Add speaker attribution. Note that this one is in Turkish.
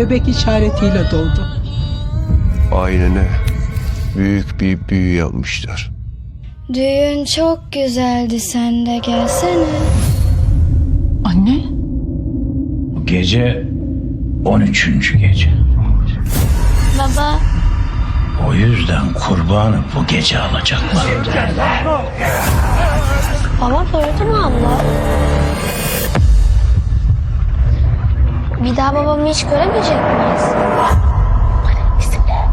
Speaker 1: bebek işaretiyle doğdu.
Speaker 2: Ailene büyük bir büyü yapmışlar.
Speaker 3: Düğün çok güzeldi sen de gelsene.
Speaker 1: Anne?
Speaker 4: Gece 13. gece.
Speaker 3: Baba
Speaker 4: O yüzden kurbanı bu gece alacaklar.
Speaker 3: Baba gördü mü abla? Bir daha babamı hiç göremeyecek miyiz? Bana isimle.